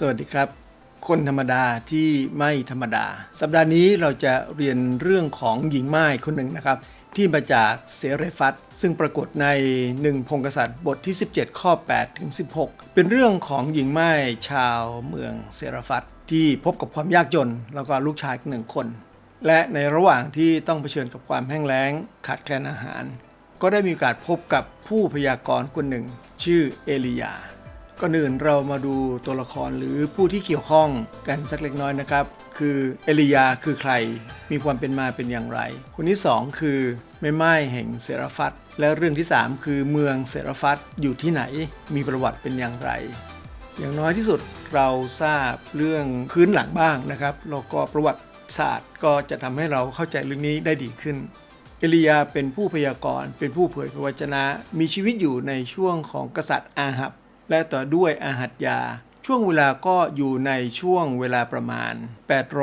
สวัสดีครับ คนธรรมดาที่ไม่ธรรมดา สัปดาห์นี้เราจะเรียนเรื่องของหญิงไม้คนหนึ่งนะครับ ที่มาจากเสเรฟัตซึ่งปรากฏในหนึ่งพงกษัตริย์บทที่ 17 ข้อ8ถึง16 เป็นเรื่องของหญิงไม้ชาวเมืองเสเรฟัตที่พบกับความยากจน แล้วก็ลูกชายหนึ่งคน และในระหว่างที่ต้องเผชิญกับความแห้งแล้ง ขาดแคลนอาหาร ก็ได้มีโอกาสพบกับผู้พยากรณ์คนหนึ่ง ชื่อเอลียา ก่อนอื่นเรามาดูตัวละครหรือผู้ที่เกี่ยวข้องกันสักเล็กน้อยนะครับ คือเอลียาคือใคร มีความเป็นมาเป็นอย่างไร คนที่ 2 คือแม่ไม้แห่งเซราฟัตและเรื่องที่ 3 คือเมืองเซราฟัตอยู่ที่ไหน มีประวัติเป็นอย่างไร อย่างน้อยที่สุดเราทราบเรื่องพื้นหลังบ้างนะครับแล้วก็ประวัติศาสตร์ก็จะทำให้เราเข้าใจเรื่องนี้ได้ดีขึ้นเอลียาเป็นผู้พยากรณ์เป็นผู้เผยพระวจนะ มีชีวิตอยู่ในช่วงของกษัตริย์อาหับ และต่อด้วยอาหัตยา ช่วงเวลาก็อยู่ในช่วงเวลาประมาณ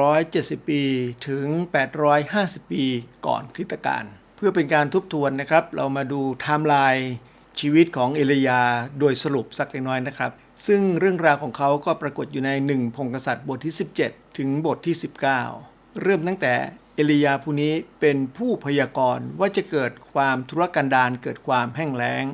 870 ปีถึง 850 ปีก่อนคริสตกาลเพื่อเป็นการทบทวนนะครับ เรามาดูไทม์ไลน์ชีวิตของเอลียาโดยสรุปสักเล็กน้อยนะครับ ซึ่งเรื่องราวของเขาก็ปรากฏอยู่ในหนึ่งพงกษัตริย์บทที่ 17 ถึงบทที่ 19 เริ่มตั้งแต่เอลียาผู้นี้เป็นผู้พยากรณ์ว่าจะเกิดความทุรกันดารเกิดความแห้งแล้ง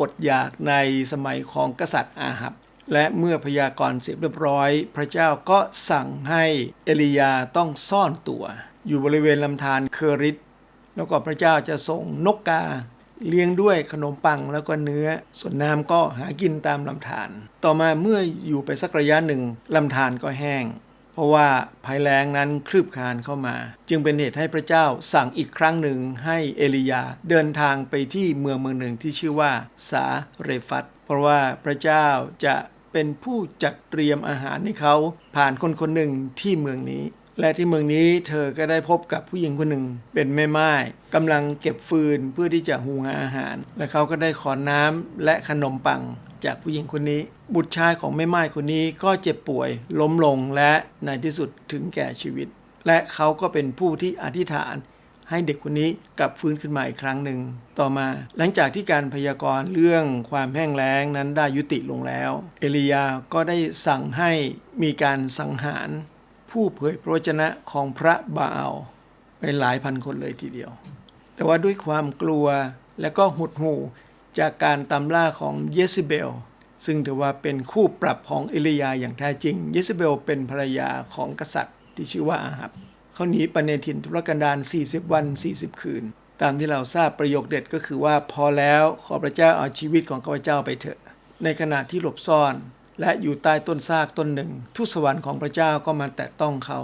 อดอยากในสมัยของกษัตริย์อาหับ และเมื่อพยากรณ์เสร็จเรียบร้อย พระเจ้าก็สั่งให้เอลียาต้องซ่อนตัว อยู่บริเวณลำธารเคอริตแล้วก็พระเจ้าจะส่งนกกาเลี้ยงด้วยขนมปังแล้วก็เนื้อ ส่วนน้ำก็หากินตามลำธารต่อมาเมื่ออยู่ไปสักระยะหนึ่งลำธารก็แห้ง เพราะว่าภัยแล้งนั้นคลืบคลานเข้ามา จึงเป็นเหตุให้พระเจ้าสั่งอีกครั้งหนึ่งให้เอลียาเดินทางไปที่เมืองเมืองหนึ่งที่ชื่อว่าสาเรฟัตเพราะว่าพระเจ้าจะเป็นผู้จัดเตรียมอาหารให้เขาผ่านคนคนหนึ่งที่เมืองนี้ และที่เมืองนี้เธอก็ได้พบกับผู้หญิงคนหนึ่ง เป็นแม่ไม้กำลังเก็บฟืนเพื่อที่จะหุงอาหาร และเขาก็ได้ขอน้ำและขนมปัง จากผู้หญิงคนนี้ บุตรชายของแม่ไม้คนนี้ก็เจ็บป่วยล้มลงและในที่สุดถึงแก่ชีวิต และเขาก็เป็นผู้ที่อธิษฐานให้เด็กคนนี้กลับฟื้นขึ้นมาอีกครั้งหนึ่ง ต่อมาหลังจากที่การพยากรณ์เรื่องความแห้งแล้งนั้นได้ยุติลงแล้ว เอลียาก็ได้สั่งให้มีการสังหาร ผู้เผยพระวจนะของพระบาอัลไปหลายพันคนเลยทีเดียว แต่ว่าด้วยความกลัวและก็หดหู่ จากการตามล่าของเยซิเบล ซึ่งถือว่าเป็นคู่ปรับของเอลียาอย่างแท้จริง เยซิเบลเป็นภรรยาของกษัตริย์ที่ชื่อว่าอาหับเขาหนีไปในถิ่นทุรกันดาร 40 วัน 40 คืน ตามที่เราทราบประโยคเด็ดก็คือว่าพอแล้วขอพระเจ้าเอาชีวิตของข้าพเจ้าไปเถอะ ในขณะที่หลบซ่อน และอยู่ใต้ต้นซากต้นหนึ่ง ทุสวรรค์ของพระเจ้าก็มาแตะต้องเขา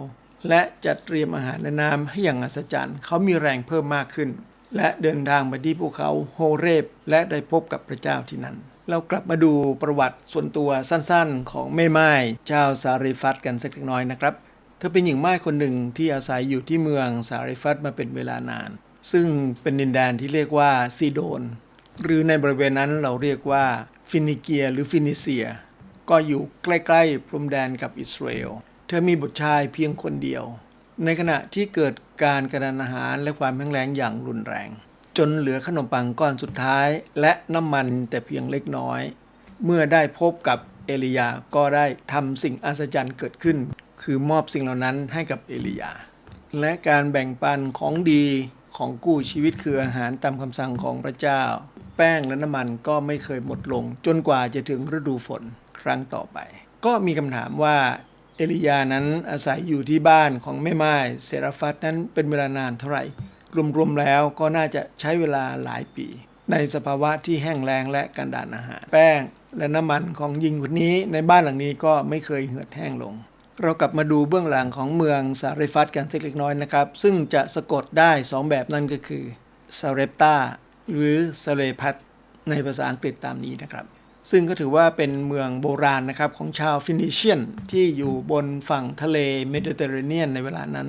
และจัดเตรียมอาหารและน้ำให้อย่างอัศจรรย์ เขามีแรงเพิ่มมากขึ้น และเดินทางไปที่ภูเขาโฮเรบ และได้พบกับพระเจ้าที่นั่น เรากลับมาดูประวัติส่วนตัวสั้นๆ ของแม่ไม้เจ้าสาริฟัตกันสักเล็กน้อยนะครับ เธอเป็นหญิงไม้คนหนึ่งที่อาศัยอยู่ที่เมืองสาริฟัตมาเป็นเวลานาน ซึ่งเป็นดินแดนที่เรียกว่าซีโดน หรือในบริเวณนั้นเราเรียกว่าฟินิเกียหรือฟินิเซีย ก็อยู่ใกล้ๆพรมแดนกับอิสราเอล เธอมีบุตรชายเพียงคนเดียว ในขณะที่เกิด การกระดานอาหารและความแห้งแล้งอย่างรุนแรง จนเหลือขนมปังก้อนสุดท้าย และน้ำมันแต่เพียงเล็กน้อย เมื่อได้พบกับเอลียาก็ได้ทำสิ่งอัศจรรย์เกิดขึ้น คือมอบสิ่งเหล่านั้นให้กับเอลียา และการแบ่งปันของดีของกู้ชีวิตคืออาหารตามคำสั่งของพระเจ้า แป้งและน้ำมันก็ไม่เคยหมดลง จนกว่าจะถึงฤดูฝนครั้งต่อไป ก็มีคำถามว่า เอลียานั้นอาศัยอยู่ที่บ้านของแม่ไม้เซราฟัตนั้นเป็นเวลานานเท่าไหร่ รวมๆแล้วก็น่าจะใช้เวลาหลายปี ในสภาวะที่แห้งแล้งและกันดานอาหาร แป้งและน้ำมันของหญิงคนนี้ในบ้านหลังนี้ก็ไม่เคยเหือดแห้งลง เรากลับมาดูเบื้องหลังของเมืองซาเรฟัตกันสักเล็กน้อยนะครับ ซึ่งจะสะกดได้ 2 แบบนั่นก็คือซาเรปตาหรือซาเรพัตในภาษาอังกฤษตามนี้นะครับ ซึ่งก็ถือว่าเป็นเมืองโบราณนะครับของชาวฟินิเชียนที่อยู่บนฝั่งทะเลเมดิเตอร์เรเนียนในเวลานั้น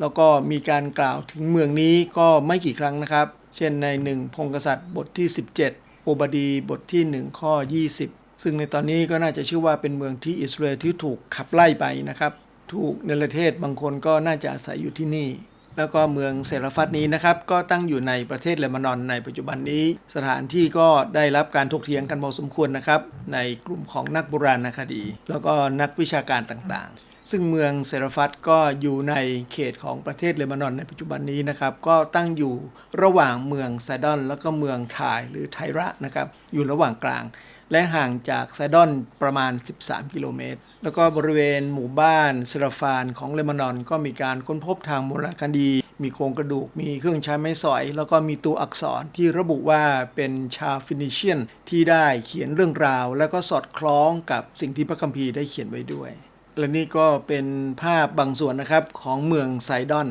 แล้วก็มีการกล่าวถึงเมืองนี้ก็ไม่กี่ครั้งนะครับ เช่นในหนึ่งพงกษัตริย์บทที่ 17 โอบดีบทที่ 1 ข้อ 20 ซึ่งในตอนนี้ก็น่าจะชื่อว่าเป็นเมืองที่อิสราเอลที่ถูกขับไล่ไปนะครับ ถูกเนรเทศบางคนก็น่าจะอาศัยอยู่ที่นี่ แล้วก็เมืองเซราฟัตนี้นะครับก็ตั้งอยู่ในประเทศเลบานอนในปัจจุบันนี้ สถานที่ก็ได้รับการถกเถียงกันพอสมควรนะครับ ในกลุ่มของนักโบราณคดี แล้วก็นักวิชาการต่างๆ ซึ่งเมืองเซราฟัตก็อยู่ในเขตของประเทศเลบานอนในปัจจุบันนี้นะครับก็ตั้งอยู่ระหว่างเมืองไซดอน แล้วก็เมืองทายหรือไทระนะครับอยู่ระหว่างกลาง และห่างจากไซดอนประมาณ 13 กิโลเมตร แล้วก็บริเวณหมู่บ้านเซราฟานของเลบานอน ก็มีการค้นพบทางโบราณคดี มีโครงกระดูก มีเครื่องใช้ไม้สอย แล้วก็มีตัวอักษรที่ระบุว่าเป็นชาวฟินิเชียนที่ได้เขียนเรื่องราว แล้วก็สอดคล้องกับสิ่งที่พระคัมภีร์ได้เขียนไว้ด้วย และนี่ก็เป็นภาพบางส่วนนะครับของเมืองไซดอน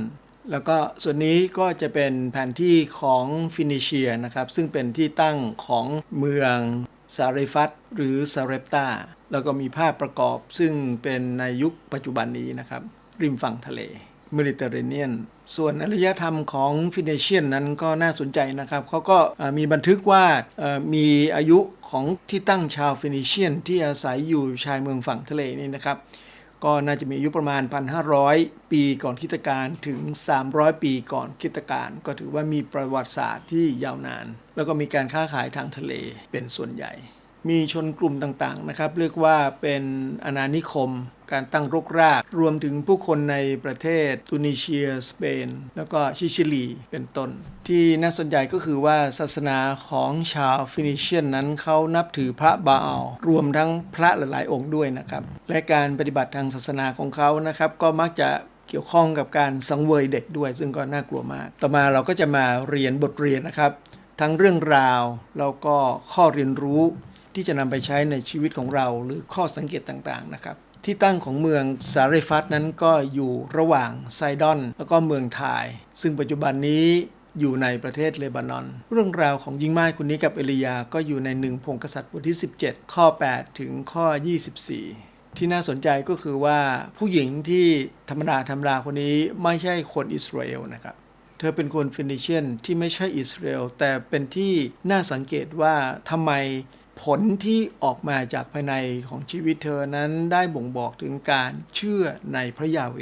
แล้วก็ส่วนนี้ก็จะเป็นแผนที่ของฟินิเชียนะครับ ซึ่งเป็นที่ตั้งของเมือง ซาเรฟัตหรือซาเรปตาแล้วก็มีภาพประกอบซึ่งเป็นในยุคปัจจุบันนี้นะครับ ริมฝั่งทะเลเมดิเตอร์เรเนียน ส่วนอารยธรรมของฟินิเชียนนั้นก็น่าสนใจนะครับ เขาก็มีบันทึกว่ามีอายุของที่ตั้งชาวฟินิเชียนที่อาศัยอยู่ชายเมืองฝั่งทะเลนี่นะครับ ก็น่าจะมีอายุประมาณ 1,500 ปีก่อนคิตการถึง 300 ปีก่อนคิตการ ก็ถือว่ามีประวัติศาสตร์ที่ยาวนาน แล้วก็มีการค้าขายทางทะเลเป็นส่วนใหญ่ มีชนกลุ่มต่างๆนะครับ เรียกว่าเป็นอาณานิคม การตั้งรกราก รวมถึงผู้คนในประเทศตุนิเซีย สเปน แล้วก็ชิชิลีเป็นต้น ที่น่าสนใจก็คือว่าศาสนาของชาวฟินิเชียนนั้นเขานับถือพระบาอัลรวมทั้งพระหลาย ๆ องค์ด้วยนะครับและการปฏิบัติทางศาสนาของเขานะครับก็มักจะเกี่ยวข้องกับการสังเวยเด็กด้วย ซึ่งก็น่ากลัวมาก ต่อมาเราก็จะมาเรียนบทเรียนนะครับ ทั้งเรื่องราวแล้วก็ข้อเรียนรู้ที่จะนำไปใช้ในชีวิตของเรา หรือข้อสังเกตต่างๆนะครับ ที่ตั้งของเมืองซาเรฟัตนั้นก็อยู่ระหว่างไซดอน แล้วก็เมืองไทยซึ่งปัจจุบันนี้อยู่ในประเทศเลบานอน เรื่องราวของยิงไม้คนนี้กับเอลียาก็อยู่ในหนึ่งพงกษัตริย์บทที่ 17 ข้อ 8 ถึงข้อ 24 ที่น่าสนใจก็คือว่าผู้หญิงที่ธรรมดาธรรมดาคนนี้ไม่ใช่คนอิสราเอลนะครับเธอเป็นคนฟินิเชียนที่ไม่ใช่อิสราเอลแต่เป็นที่น่าสังเกตว่าทำไม ผลที่ออกมาจากภายในของชีวิตเธอนั้นได้บ่งบอกถึงการเชื่อในพระยาเว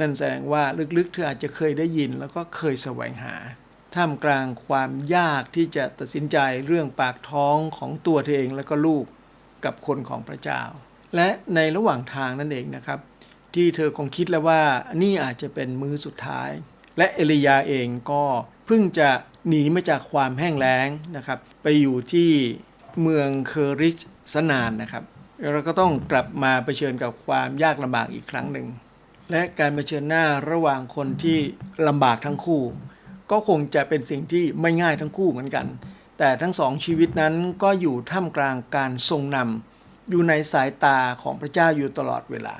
นั่นแสดงว่าลึกๆ เธออาจจะเคยได้ยินแล้วก็เคยแสวงหา ท่ามกลางความยากที่จะตัดสินใจเรื่องปากท้องของตัวเธอเองแล้วก็ลูกกับคนของพระเจ้า และในระหว่างทางนั่นเองนะครับ ที่เธอคงคิดแล้วว่านี่อาจจะเป็นมื้อสุดท้าย และเอลียาเองก็เพิ่งจะหนีมาจากความแห้งแล้งนะครับ ไปอยู่ที่ เมืองเคอริชสนานนะครับ เราก็ต้องกลับมาเผชิญกับความยากลำบากอีกครั้งหนึ่ง และการเผชิญหน้าระหว่างคนที่ลำบากทั้งคู่ ก็คงจะเป็นสิ่งที่ไม่ง่ายทั้งคู่เหมือนกัน แต่ทั้งสองชีวิตนั้นก็อยู่ท่ามกลางการทรงนำอยู่ในสายตาของพระเจ้าอยู่ตลอดเวลา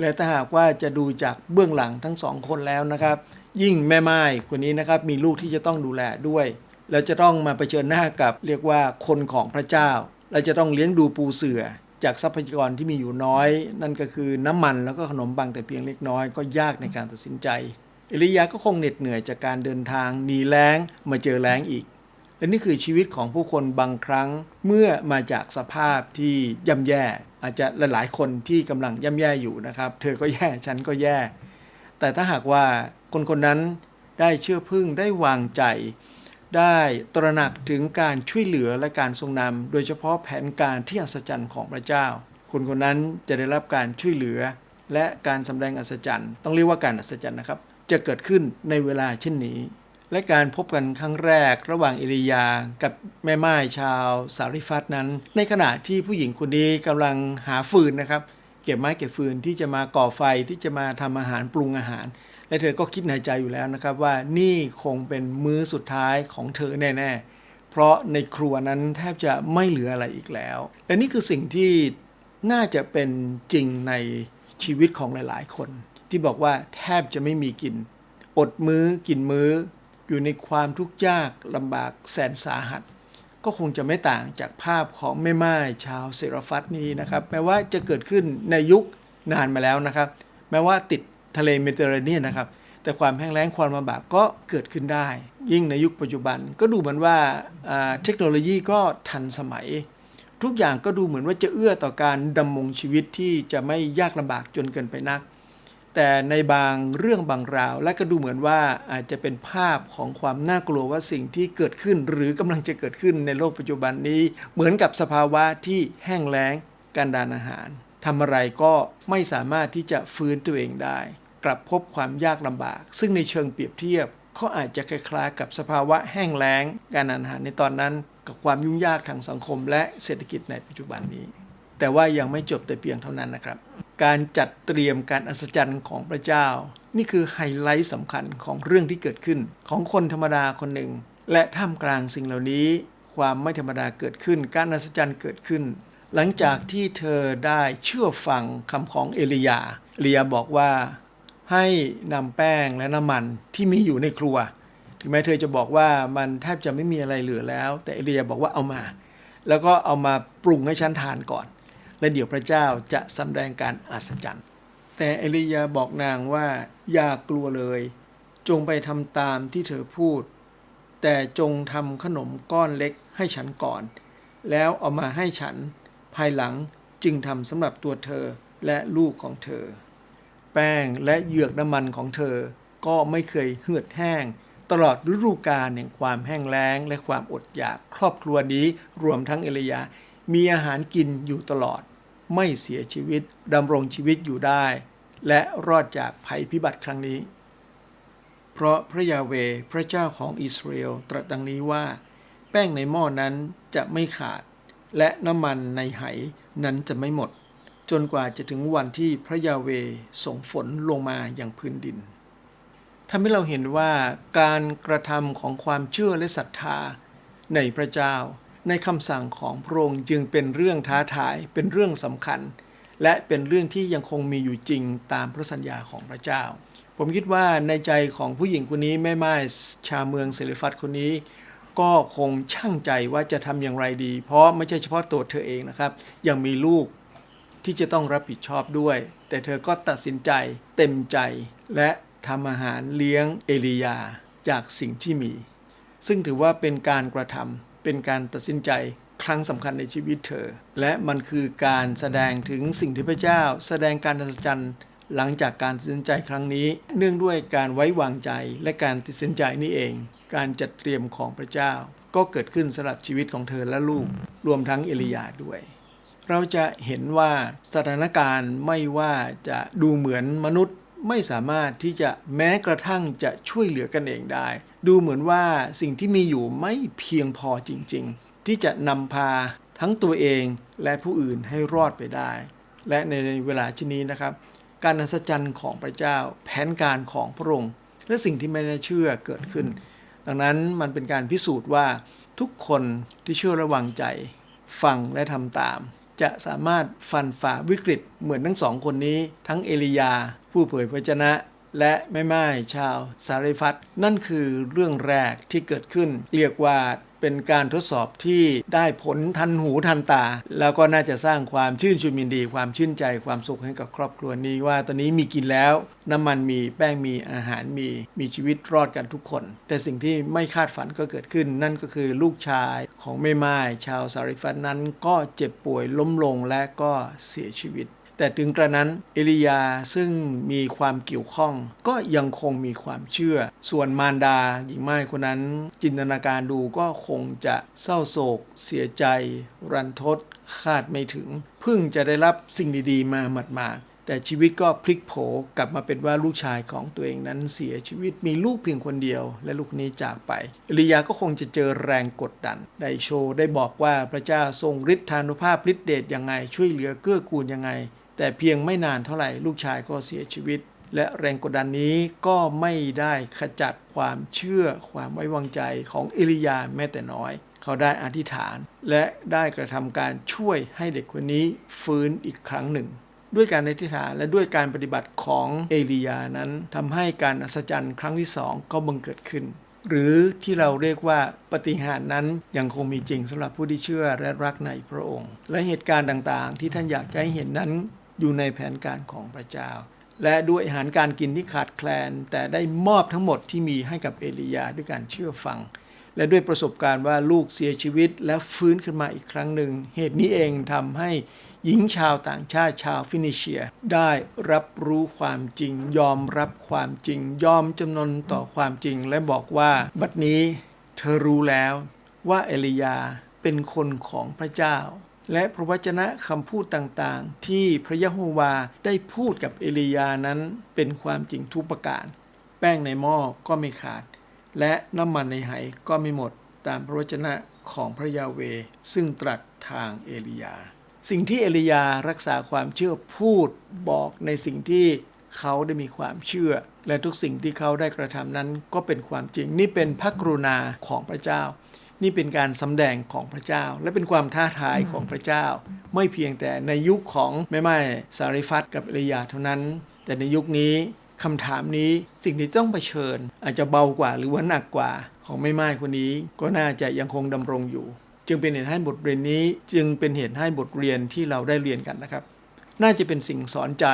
และถ้าหากว่าจะดูจากเบื้องหลังทั้งสองคนแล้วนะครับ ยิ่งแม่ไม้คนนี้นะครับมีลูกที่จะต้องดูแลด้วย แล้วจะต้องมาเผชิญหน้ากับเรียกว่าคนของพระเจ้าและจะต้องเลี้ยงดูปูเสือจากทรัพยากรที่มีอยู่น้อย นั่นก็คือน้ำมันแล้วก็ขนมปังแต่เพียงเล็กน้อยก็ยากในการตัดสินใจเอลียาก็คงเหน็ดเหนื่อยจากการเดินทางหนีแล้งมาเจอแล้งอีก และนี่คือชีวิตของผู้คนบางครั้งเมื่อมาจากสภาพที่ย่ำแย่ อาจจะหลายๆคนที่กำลังย่ำแย่อยู่นะครับ เธอก็แย่ฉันก็แย่ แต่ถ้าหากว่าคนคนนั้นได้เชื่อพึ่งได้วางใจ ได้ตระหนักถึงการช่วยเหลือและการทรงนำโดยเฉพาะแผนการที่อัศจรรย์ของพระเจ้า คนคนนั้นจะได้รับการช่วยเหลือ และการสำแดงอัศจรรย์ ต้องเรียกว่าการอัศจรรย์นะครับ จะเกิดขึ้นในเวลาเช่นนี้ และการพบกันครั้งแรกระหว่างเอลียากับแม่ไม้ชาวสาริฟัตนั้น ในขณะที่ผู้หญิงคนนี้กำลังหาฟืนนะครับ เก็บไม้เก็บฟืนที่จะมาก่อไฟที่จะมาทำอาหารปรุงอาหาร และเธอก็คิดในใจอยู่แล้วนะครับว่านี่คงเป็นมื้อสุดท้ายของเธอแน่ๆ เพราะในครัวนั้นแทบจะไม่เหลืออะไรอีกแล้ว และนี่คือสิ่งที่น่าจะเป็นจริงในชีวิตของหลายๆ คน ที่บอกว่าแทบจะไม่มีกิน อดมื้อกินมื้อ อยู่ในความทุกข์ยากลำบากแสนสาหัส ก็คงจะไม่ต่างจากภาพของแม่ไม้ชาวเซราฟัตนี้นะครับ แม้ว่าจะเกิดขึ้นในยุคนานมาแล้วนะครับ แม้ว่าติด ทะเลเมดิเตอร์เรเนียนนะครับ แต่ความแห้งแล้งความลำบากก็เกิดขึ้นได้ ยิ่งในยุคปัจจุบันก็ดูเหมือนว่าเทคโนโลยีก็ทันสมัย ทุกอย่างก็ดูเหมือนว่าจะเอื้อต่อการดำรงชีวิตที่จะไม่ยากลำบากจนเกินไปนัก แต่ในบางเรื่องบางราว และก็ดูเหมือนว่าอาจจะเป็นภาพของความน่ากลัวว่าสิ่งที่เกิดขึ้นหรือกำลังจะเกิดขึ้นในโลกปัจจุบันนี้ เหมือนกับสภาวะที่แห้งแล้งการดานอาหารทำอะไรก็ไม่สามารถที่จะฟื้นตัวเองได้ กลับพบความยากลำบาก ซึ่งในเชิงเปรียบเทียบก็อาจจะคล้ายๆกับสภาวะแห้งแล้ง การดานอาหารในตอนนั้น กับความยุ่งยากทางสังคม และเศรษฐกิจในปัจจุบันนี้ แต่ว่ายังไม่จบแต่เพียงเท่านั้นนะครับ การจัดเตรียมการอัศจรรย์ของพระเจ้า นี่คือไฮไลท์สำคัญของเรื่องที่เกิดขึ้น ของคนธรรมดาคนหนึ่ง และท่ามกลางสิ่งเหล่านี้ ความไม่ธรรมดาเกิดขึ้น การอัศจรรย์เกิดขึ้น หลังจากที่เธอได้เชื่อฟังคำของเอลียาเอลียาบอกว่า ให้นำแป้งและน้ำมันที่มีอยู่ในครัว ถึงแม้เธอจะบอกว่ามันแทบจะไม่มีอะไรเหลือแล้ว แต่เอลียาบอกว่าเอามา แล้วก็เอามาปรุงให้ฉันทานก่อน และเดี๋ยวพระเจ้าจะสำแดงการอัศจรรย์ แต่เอลียาบอกนางว่าอย่ากลัวเลย จงไปทำตามที่เธอพูด แต่จงทำขนมก้อนเล็กให้ฉันก่อน แล้วเอามาให้ฉัน ภายหลังจึงทำสำหรับตัวเธอและลูกของเธอ ป้งและเหยือกน้ำมันของเธอ ก็ไม่เคยเหือดแห้ง ตลอดฤดูกาลแห่งความแห้งแล้ง และความอดอยากครอบครัวนี้รวมทั้งเอลียา มีอาหารกินอยู่ตลอด ไม่เสียชีวิตดำรงชีวิตอยู่ได้ และรอดจากภัยพิบัติครั้งนี้ เพราะพระยาเวพระเจ้าของอิสราเอลตรัสดังนี้ว่า แป้งในหม้อนั้นจะไม่ขาด และน้ำมันในไหนั้นจะไม่หมด จนกว่าจะถึงวันที่พระยาเวส่งฝนลงมาอย่างพื้นดินทำให้เราเห็นว่าการกระทำของความเชื่อและศรัทธาในพระเจ้า ในคำสั่งของพระองค์จึงเป็นเรื่องท้าทายเป็นเรื่องสำคัญ และเป็นเรื่องที่ยังคงมีอยู่จริงตามพระสัญญาของพระเจ้า ผมคิดว่าในใจของผู้หญิงคนนี้แม่ไม้ชาวเมืองเซเลฟัตคนนี้ ก็คงช่างใจว่าจะทำอย่างไรดี เพราะไม่ใช่เฉพาะตัวเธอเองนะครับ ยังมีลูก ที่จะต้องรับผิดชอบด้วย แต่เธอก็ตัดสินใจเต็มใจ และทำอาหารเลี้ยงเอลียาจากสิ่งที่มี ซึ่งถือว่าเป็นการกระทำเป็นการตัดสินใจครั้งสำคัญในชีวิตเธอ และมันคือการแสดงถึงสิ่งที่พระเจ้า แสดงการตัดสินหลังจากการตัดสินใจครั้งนี้ เนื่องด้วยการไว้วางใจและการตัดสินใจนี่เอง การจัดเตรียมของพระเจ้า ก็เกิดขึ้นสำหรับชีวิตของเธอและลูก รวมทั้งเอลียาด้วย เราจะเห็นว่าสถานการณ์ไม่ว่าจะดูเหมือนมนุษย์ไม่สามารถที่จะแม้กระทั่งจะช่วยเหลือกันเองได้ ดูเหมือนว่าสิ่งที่มีอยู่ไม่เพียงพอจริง ๆ ที่จะนำพาทั้งตัวเองและผู้อื่นให้รอดไปได้ และในเวลาชนี้นะครับ การอัศจรรย์ของพระเจ้าแผนการของพระองค์ และสิ่งที่ไม่ได้เชื่อเกิดขึ้น ดังนั้นมันเป็นการพิสูจน์ว่าทุกคนที่เชื่อระวังใจ ฟังและทำตาม จะสามารถฟันฝ่าวิกฤตเหมือนทั้งสองคนนี้ ทั้งเอลียา ผู้เผยพระชนะและแม่ไม้ชาวสาริฟัตนั่นคือเรื่องแรกที่เกิดขึ้น เรียกว่า เป็นการทดสอบที่ได้ผลทันหูทันตา แล้วก็น่าจะสร้างความชื่นชมยินดี ความชื่นใจความสุขให้กับครอบครัวนี้ว่าตอนนี้มีกินแล้ว น้ำมันมีแป้งมีอาหารมีมีชีวิตรอดกันทุกคน แต่สิ่งที่ไม่คาดฝันก็เกิดขึ้น นั่นก็คือลูกชายของแม่ไม้ชาวสาริฟัตนั้นก็เจ็บป่วยล้มลงและก็เสียชีวิต แต่ถึงกระนั้นเอลียาซึ่งมีความเกี่ยวข้อง ก็ยังคงมีความเชื่อ ส่วนมารดาหญิงไม้คนนั้น จินตนาการดูก็คงจะเศร้าโศก เสียใจ รันทดคาดไม่ถึง เพิ่งจะได้รับสิ่งดีๆ มาหมาดๆแต่ชีวิตก็พลิกโผกลับมาเป็นว่าลูกชายของตัวเองนั้นเสียชีวิตมีลูกเพียงคนเดียว และลูกนี้จากไปเอลียาก็คงจะเจอแรงกดดันได้โชว์ได้บอกว่าพระเจ้าทรงฤทธานุภาพฤทธิเดชยังไง ช่วยเหลือเกื้อกูลยังไง แต่เพียงไม่นานเท่าไหร่ลูกชายก็เสียชีวิต และแรงกดดันนี้ก็ไม่ได้ขจัดความเชื่อความไว้วางใจของเอลียาแม้แต่น้อย เขาได้อธิษฐาน และได้กระทำการช่วยให้เด็กคนนี้ฟื้นอีกครั้งหนึ่งด้วยการอธิษฐานและด้วยการปฏิบัติของเอลียานั้นทำให้การอัศจรรย์ครั้งที่สองก็บังเกิดขึ้น หรือที่เราเรียกว่าปฏิหารย์นั้นยังคงมีจริงสำหรับผู้ที่เชื่อและรักในพระองค์ และเหตุการณ์ต่างๆ ที่ท่านอยากจะให้เห็นนั้น อยู่ในแผนการของพระเจ้า และด้วยอาหารการกินที่ขาดแคลน แต่ได้มอบทั้งหมดที่มีให้กับเอลียาด้วยการเชื่อฟัง และด้วยประสบการณ์ว่าลูกเสียชีวิตและฟื้นขึ้นมาอีกครั้งหนึ่ง เหตุนี้เองทำให้หญิงชาวต่างชาติชาวฟินิเชีย ได้รับรู้ความจริง ยอมรับความจริง ยอมจำนนต่อความจริง และบอกว่าบัดนี้เธอรู้แล้วว่าเอลียาเป็นคนของพระเจ้า และพระวจนะคำพูดต่างๆ ที่พระยะโฮวาได้พูดกับเอลียานั้นเป็นความจริงทุกประการ แป้งในหม้อก็ไม่ขาด และน้ำมันในไหก็ไม่หมดตามพระวจนะของพระยาเวซึ่งตรัสทางเอลียา สิ่งที่เอลียารักษาความเชื่อพูดบอกในสิ่งที่เขาได้มีความเชื่อ และทุกสิ่งที่เขาได้กระทำนั้นก็เป็นความจริงนี่เป็นพระกรุณาของพระเจ้า นี่เป็นการสำแดงของพระเจ้า และเป็นความท้าทายของพระเจ้า ไม่เพียงแต่ในยุคของแม่ไม้สาริฟัตกับเอลียาเท่านั้น แต่ในยุคนี้คำถามนี้สิ่งที่ต้องเผชิญ อาจจะเบากว่าหรือว่าหนักกว่าของแม่ไม้คนนี้ ก็น่าจะยังคงดำรงอยู่ จึงเป็นเหตุให้บทเรียนนี้จึงเป็นเหตุให้บทเรียนที่เราได้เรียนกันนะครับ น่าจะเป็นสิ่งสอนใจ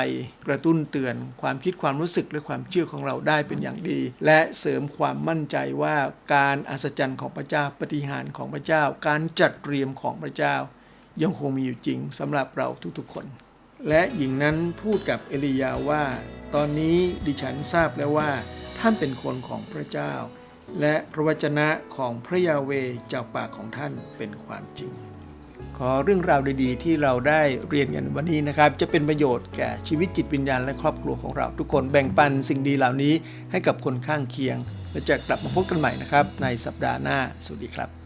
กระตุ้นเตือนความคิดความรู้สึกและความเชื่อของเราได้เป็นอย่างดี และเสริมความมั่นใจว่าการอัศจรรย์ของพระเจ้าปฏิหารของพระเจ้า การจัดเตรียมของพระเจ้า ยังคงมีอยู่จริงสำหรับเราทุกๆคน และหญิงนั้นพูดกับเอลียาว่า ตอนนี้ดิฉันทราบแล้วว่า ท่านเป็นคนของพระเจ้า และพระวจนะของพระยาเวจากปากของท่านเป็นความจริง ขอเรื่องราวดีๆ ที่เราได้เรียนกันวันนี้นะครับ จะเป็นประโยชน์แก่ชีวิตจิตวิญญาณและครอบครัวของเราทุกคนแบ่งปันสิ่งดีเหล่านี้ให้กับคนข้างเคียง และจะกลับมาพบกันใหม่นะครับ ในสัปดาห์หน้า สวัสดีครับ